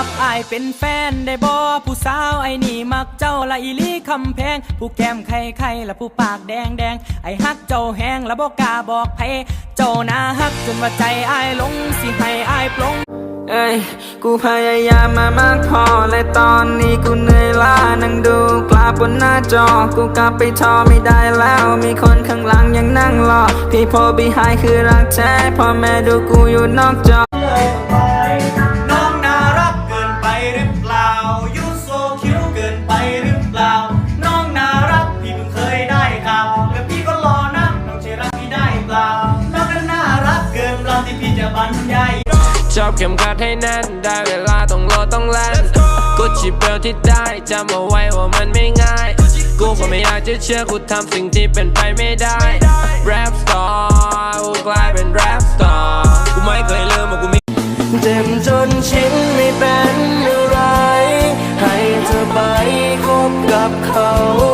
หับอายเป็นแฟนได้บ่ผู้สาวไอ้นี่มักเจ้าละอีลีคำแพง ผู้แก้มไข่ไข่ละผู้ปากแดงแดงไอ้ฮักเจ้าแหงละบ่กล้าบอกไผเจ้าน่าฮักจนว่าใจอายหลงสิให้อายปลงเอ้ยกูพยายามมามากพอและตอนนี้กูเหนื่อยล้านั่งดูกลาบนหน้าจอ กูกลับไปทอไม่ได้แล้ว มีคนข้างหลังยังนั่งรอ พี่พอบีไฮคือรักแท้พ่อแม่ดูกูอยู่นอกจอ เปล่าน้องนั้นน่ารักเกินเปล่าที่พี่จะบรรยายชอบเข็มขัดให้แน่น ได้เวลาต้องโลดต้องแล่นกุชชี่เบลที่ได้จำเอาไว้ว่ามันไม่ง่าย กูก็ไม่อยากจะเชื่อกูทำสิ่งที่เป็นไปไม่ได้ Rap star กูกลายเป็น rap star กูไม่เคยลืมว่ากูมีเจ็บจนชิ้นไม่เป็นอะไร ให้เธอไปคบกับเขา